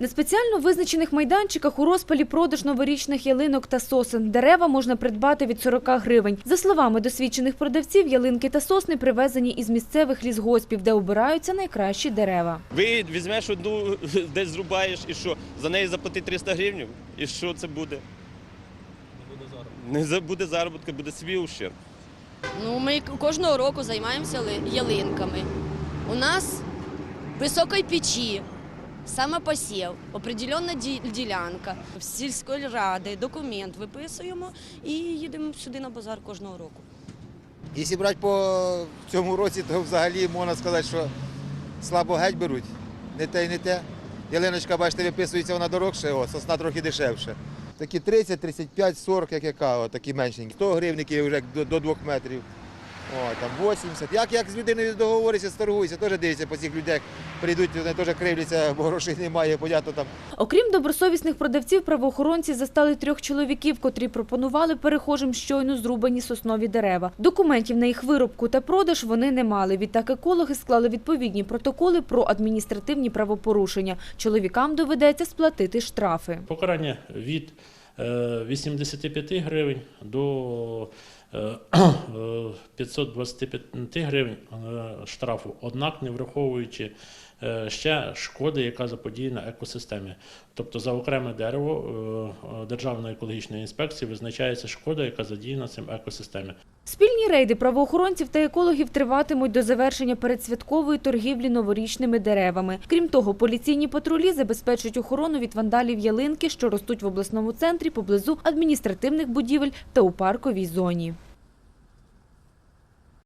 На спеціально визначених майданчиках у розпалі продаж новорічних ялинок та сосен. Дерева можна придбати від 40 гривень. За словами досвідчених продавців, ялинки та сосни привезені із місцевих лісгоспів, де обираються найкращі дерева. Ви візьмеш одну, десь зрубаєш і що? За неї заплати 300 гривень? І що це буде? Не буде заробітка, буде свій ущерб. Ну, ми кожного року займаємося ли- ялинками. У нас високої печі, самопосів, определенна ді- ділянка. В сільської ради документ виписуємо і їдемо сюди на базар кожного року. Якщо брати по цьому році, то взагалі можна сказати, що слабо геть беруть. Не те й не те. Ялиночка, бачите, виписується вона дорогше, о, сосна трохи дешевше. Такі 30, 35, 40, як яка, о, такі меншенькі. 100 гривників вже до 2 метрів. О, там 80. Як, як з людиною договоришся, сторгуйся, теж дивиться по цих людей. Прийдуть, вони теж кривляться, бо грошей немає, понятно там. Окрім добросовісних продавців, правоохоронці застали трьох чоловіків, котрі пропонували перехожим щойно зрубані соснові дерева. Документів на їх вирубку та продаж вони не мали. Відтак екологи склали відповідні протоколи про адміністративні правопорушення. Чоловікам доведеться сплатити штрафи. Покарання від е, 85 гривень до е, е, 525 гривень е, штрафу, однак не враховуючи е, ще шкоди, яка заподіяна екосистемі. Тобто за окреме дерево е, Державної екологічної інспекції визначається шкода, яка задіяна цим екосистемі. Спільні рейди правоохоронців та екологів триватимуть до завершення передсвяткової торгівлі новорічними деревами. Крім того, поліційні патрулі забезпечують охорону від вандалів ялинки, що ростуть в обласному центрі поблизу адміністративних будівель та у парковій зоні.